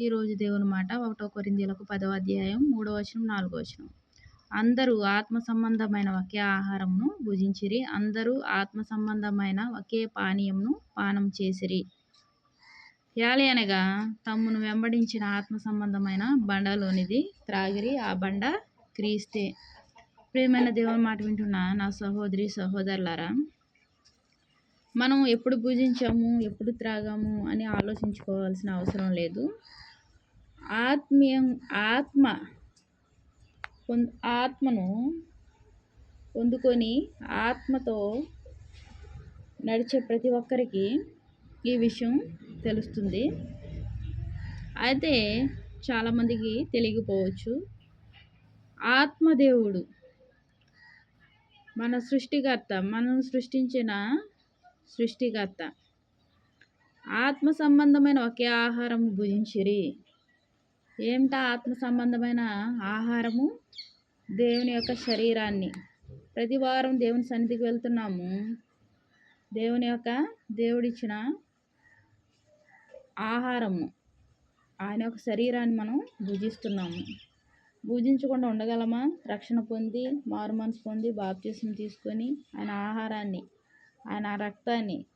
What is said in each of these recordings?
ఈరోజు దేవుని మాట ఒకటో కొరిందీలకు పదవ అధ్యాయం మూడో వచనం నాలుగో వచనం. అందరూ ఆత్మ సంబంధమైన ఒకే ఆహారంను భుజించిరి అందరూ ఆత్మ సంబంధమైన ఒకే పానీయంను పానం చేసిరి. యాలి అనగా తమ్మును వెంబడించిన ఆత్మ సంబంధమైన బండలోనిది త్రాగిరి ఆ బండ క్రీస్తే. ప్రియమైన దేవుని మాట వింటున్న నా సహోదరి సహోదరులారా మనం ఎప్పుడు పూజించాము ఎప్పుడు త్రాగాము అని ఆలోచించుకోవాల్సిన అవసరం లేదు. ఆత్మీయం ఆత్మ ఆత్మను పొందుకొని ఆత్మతో నడిచే ప్రతి ఒక్కరికి ఈ విషయం తెలుస్తుంది. అయితే చాలామందికి తెలియకపోవచ్చు. ఆత్మదేవుడు మన సృష్టికర్త మనం సృష్టించిన సృష్టికర్త. ఆత్మ సంబంధమైన ఒకే ఆహారం భుజించిరి. ఏమిటా ఆత్మ సంబంధమైన ఆహారము? దేవుని యొక్క శరీరాన్ని. ప్రతి వారం దేవుని సన్నిధికి వెళ్తున్నాము. దేవుని యొక్క దేవుడిచ్చిన ఆహారము. ఆయన యొక్క శరీరాన్ని మనం భుజిస్తున్నాము. భుజించకుండా ఉండగలమా? రక్షణ పొంది మారు మనసు పొంది బాప్తీసం తీసుకొని ఆయన ఆహారాన్ని ఆయన రక్తాన్ని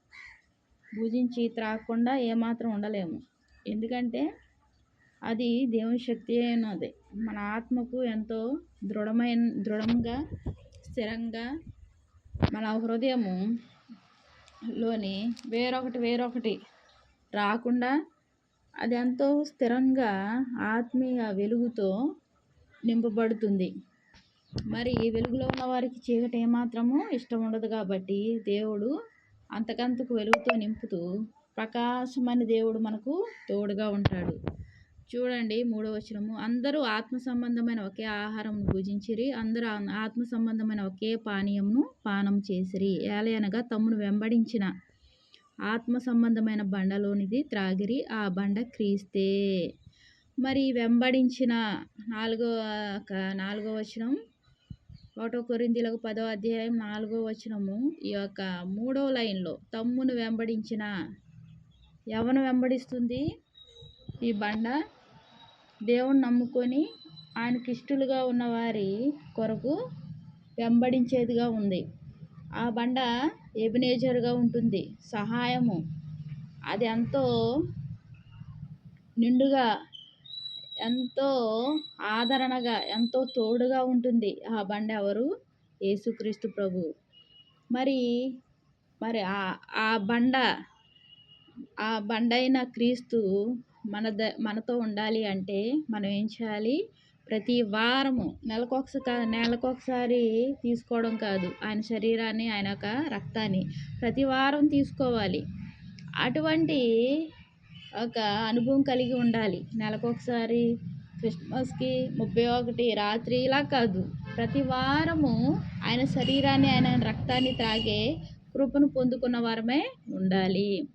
భుజించి త్రాగకుండా ఏమాత్రం ఉండలేము. ఎందుకంటే అది దేవుని శక్తి అయినది. మన ఆత్మకు ఎంతో దృఢమైన దృఢంగా స్థిరంగా మన హృదయము లోని వేరొకటి వేరొకటి రాకుండా అది ఎంతో స్థిరంగా ఆత్మీయ వెలుగుతో నింపబడుతుంది. మరి వెలుగులో ఉన్న వారికి చీకటి ఏమాత్రము ఇష్టం ఉండదు కాబట్టి దేవుడు అంతకంతకు వెలుగుతో నింపుతూ ప్రకాశమని దేవుడు మనకు తోడుగా ఉంటాడు. చూడండి మూడవ వచనము. అందరూ ఆత్మ సంబంధమైన ఒకే ఆహారం భుజించిరి అందరూ ఆత్మ సంబంధమైన ఒకే పానీయంను పానం చేసిరి. ఏలయనగా తమ్మును వెంబడించిన ఆత్మ సంబంధమైన బండలోనిది త్రాగిరి ఆ బండ క్రీస్తే. మరి వెంబడించిన నాలుగో నాలుగో వచనం ఒకటో కొరిందీలకు పదో అధ్యాయం నాలుగో వచనము. ఈ యొక్క మూడో లైన్లో తమ్మును వెంబడించిన ఎవను వెంబడిస్తుంది? ఈ బండ. దేవుని నమ్ముకొని ఆయనకి ఇష్టలుగా ఉన్నవారి కొరకు వెంబడించేదిగా ఉంది. ఆ బండ ఎబినేజర్గా ఉంటుంది. సహాయము. అది ఎంతో నిండుగా ఎంతో ఆదరణగా ఎంతో తోడుగా ఉంటుంది ఆ బండ ఎవరు? యేసుక్రీస్తు ప్రభు. మరి మరి ఆ బండ ఆ బండ అయిన క్రీస్తు మన ద మనతో ఉండాలి అంటే మనం ఏం చేయాలి? ప్రతి వారము నెలకొకసారి నెలకొకసారి తీసుకోవడం కాదు. ఆయన శరీరాన్ని ఆయన యొక్క రక్తాన్ని ప్రతి వారం తీసుకోవాలి. అటువంటి ఒక అనుభవం కలిగి ఉండాలి. నెలకొకసారి క్రిస్మస్కి ముప్పై ఒకటి రాత్రి ఇలా కాదు. ప్రతి వారము ఆయన శరీరాన్ని ఆయన రక్తాన్ని త్రాగే కృపను పొందుకున్న వారమే ఉండాలి.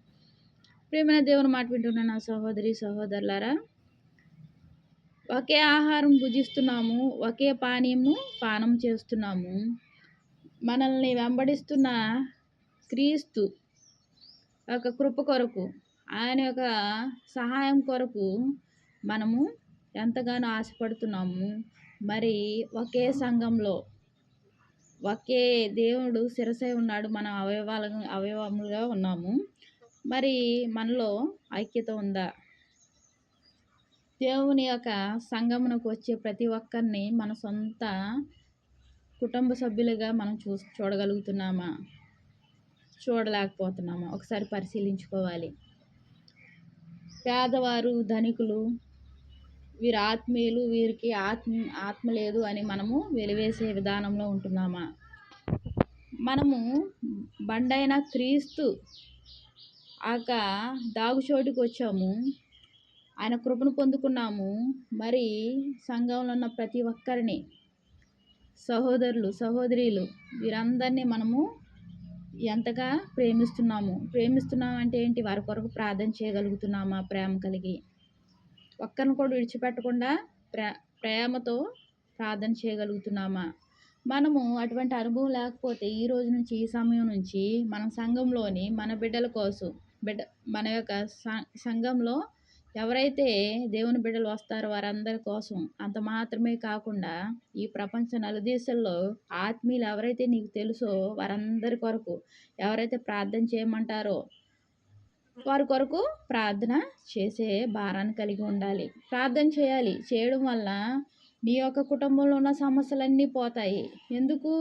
ప్రేమైన దేవుని మాట వింటున్న నా సహోదరి సహోదరులారా ఒకే ఆహారం భుజిస్తున్నాము ఒకే పానీయము పానం చేస్తున్నాము. మనల్ని వెంబడిస్తున్న క్రీస్తు ఒక కృప కొరకు ఆయన యొక్క సహాయం కొరకు మనము ఎంతగానో ఆశపడుతున్నాము. మరి ఒకే సంఘంలో ఒకే దేవుడు శిరసై ఉన్నాడు. మనం అవయవాల అవయవములుగా ఉన్నాము. మరి మనలో ఐక్యత ఉందా? దేవుని యొక్క సంఘమునకు వచ్చే ప్రతి ఒక్కరిని మన సొంత కుటుంబ సభ్యులుగా మనం చూ చూడగలుగుతున్నామా? చూడలేకపోతున్నామా? ఒకసారి పరిశీలించుకోవాలి. పేదవారు ధనికులు వీరు ఆత్మీయులు వీరికి ఆత్మ ఆత్మ లేదు అని మనము వెలివేసే విధానంలో ఉంటున్నామా? మనము బండైన క్రీస్తు ఆక దాగుచోటుకు వచ్చాము. ఆయన కృపను పొందుకున్నాము. మరి సంఘంలో ఉన్న ప్రతి ఒక్కరిని సహోదరులు సహోదరీలు వీరందరినీ మనము ఎంతగా ప్రేమిస్తున్నాము? ప్రేమిస్తున్నాము అంటే ఏంటి? వారి కొరకు ప్రార్థన చేయగలుగుతున్నామా? ప్రేమ కలిగి. ఒక్కరిని కూడా విడిచిపెట్టకుండా ప్రే ప్రేమతో ప్రార్థన చేయగలుగుతున్నామా? మనము అటువంటి అనుభవం లేకపోతే ఈ రోజు నుంచి ఈ సమయం నుంచి మన సంఘంలోని మన బిడ్డల కోసం బిడ్డ మన యొక్క సంఘంలో ఎవరైతే దేవుని బిడ్డలు వస్తారో వారందరి కోసం అంత మాత్రమే కాకుండా ఈ ప్రపంచ నలుదేశాల్లో ఆత్మీయులు ఎవరైతే నీకు తెలుసో వారందరి కొరకు ఎవరైతే ప్రార్థన చేయమంటారో వారి కొరకు ప్రార్థన చేసే భారాన్ని కలిగి ఉండాలి. ప్రార్థన చేయాలి. చేయడం వల్ల నీ యొక్క కుటుంబంలో ఉన్న సమస్యలన్నీ పోతాయి. ఎందుకు?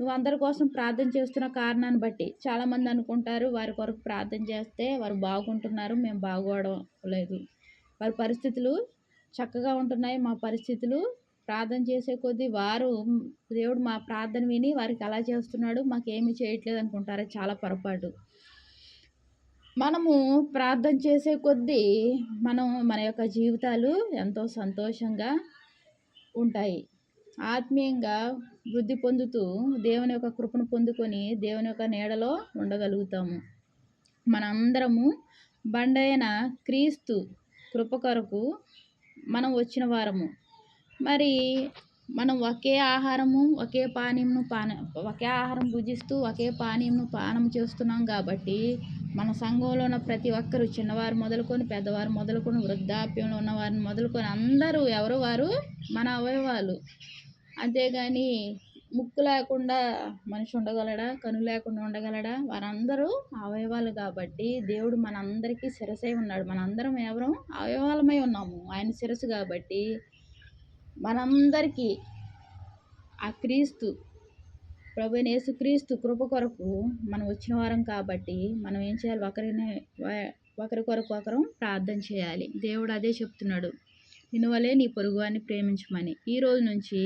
నువ్వు అందరి కోసం ప్రార్థన చేస్తున్న కారణాన్ని బట్టి చాలామంది అనుకుంటారు వారి కొరకు ప్రార్థన చేస్తే వారు బాగుంటున్నారు మేము బాగోవడం లేదు వారి పరిస్థితులు చక్కగా ఉంటున్నాయి మా పరిస్థితులు ప్రార్థన చేసే కొద్దీ వారు దేవుడు మా ప్రార్థన విని వారికి అలా చేస్తున్నాడు మాకేమీ చేయట్లేదు అనుకుంటారు చాలా పొరపాటు. మనము ప్రార్థన చేసే కొద్దీ మనం మన యొక్క జీవితాలు ఎంతో సంతోషంగా ఉంటాయి. ఆత్మీయంగా వృద్ధి పొందుతూ దేవుని యొక్క కృపను పొందుకొని దేవుని యొక్క నీడలో ఉండగలుగుతాము. మనందరము బండైన క్రీస్తు కృప కొరకు మనం వచ్చిన వారము. మరి మనం ఒకే ఆహారము ఒకే పానీయంను పాన ఒకే ఆహారం భుజిస్తూ ఒకే పానీయంను పానం చేస్తున్నాం కాబట్టి మన సంఘంలో ఉన్న ప్రతి ఒక్కరు చిన్నవారు మొదలుకొని పెద్దవారు మొదలుకొని వృద్ధాప్యంలో ఉన్నవారిని మొదలుకొని అందరూ ఎవరు వారు? మన అవయవాలు. అంతేగాని ముక్కు లేకుండా మనిషి ఉండగలడా? కను లేకుండా ఉండగలడా? వారందరూ అవయవాలు కాబట్టి దేవుడు మనందరికీ శిరసై ఉన్నాడు. మనందరం ఎవరు అవయవాలమై ఉన్నాము. ఆయన శిరస్సు కాబట్టి మనందరికీ ఆ క్రీస్తు ప్రభు యేసుక్రీస్తు కృప కొరకు మనం వచ్చిన వారం కాబట్టి మనం ఏం చేయాలి? ఒకరిని ఒకరి కొరకు ఒకరం ప్రార్థన చేయాలి. దేవుడు అదే చెప్తున్నాడు. నిన్ను వలే నీ పొరుగువాన్ని ప్రేమించమని. ఈ రోజు నుంచి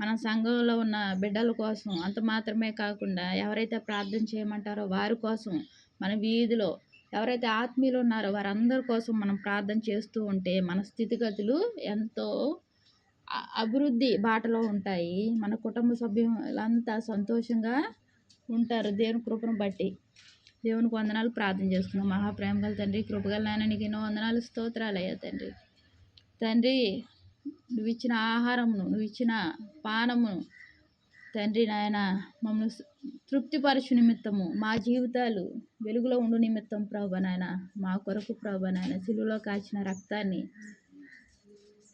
మన సంఘంలో ఉన్న బిడ్డల కోసం అంత మాత్రమే కాకుండా ఎవరైతే ప్రార్థన చేయమంటారో వారి కోసం మన వీధిలో ఎవరైతే ఆత్మీయులు ఉన్నారో వారందరి కోసం మనం ప్రార్థన చేస్తూ ఉంటే మన స్థితిగతులు ఎంతో అభివృద్ధి బాటలో ఉంటాయి. మన కుటుంబ సభ్యులంతా సంతోషంగా ఉంటారు. దేవుని కృపను బట్టి దేవునికి వందనాలు ప్రార్థన చేస్తున్నాం. మహాప్రేమ గల తండ్రి కృపగల నాయన నీకు ఎన్నో వందనాలు స్తోత్రాలు అయ్యా తండ్రి. తండ్రి నువ్వు ఇచ్చిన ఆహారమును నువ్వు ఇచ్చిన పానమును తండ్రి నాయన మమ్మల్ని తృప్తిపరచు నిమిత్తము. మా జీవితాలు వెలుగులో ఉండు నిమిత్తం ప్రభు నాయన. మా కొరకు ప్రభు నాయన సిలువలో కాచిన రక్తాన్ని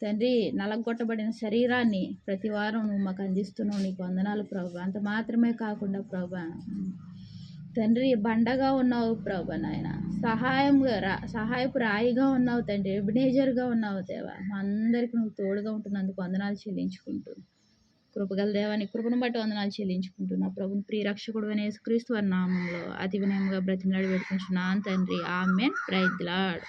తండ్రి నలగొట్టబడిన శరీరాన్ని ప్రతి వారం నువ్వు మాకు అందిస్తున్నావు. నీకు వందనాలు ప్రభు. అంత మాత్రమే కాకుండా ప్రభా తండ్రి బండగా ఉన్నావు ప్రభు నాయన. సహాయంగా రా సహాయపు రాయిగా ఉన్నావు తండ్రి ఎబినేజర్గా ఉన్నావు దేవా. మా అందరికి నువ్వు తోడుగా ఉంటున్నందుకు వందనాలు చెల్లించుకుంటూ కృపగల దేవాన్ని కృపను బట్టి వందనాలు చెల్లించుకుంటున్నా ప్రభుని ప్రియరక్షకుడు అనే క్రీస్తు నామంలో అతి వినయంగా బ్రతిమలాడి పెట్టుకుంటున్నాను తండ్రి. ఆమెన్. ప్రైజ్లాడ్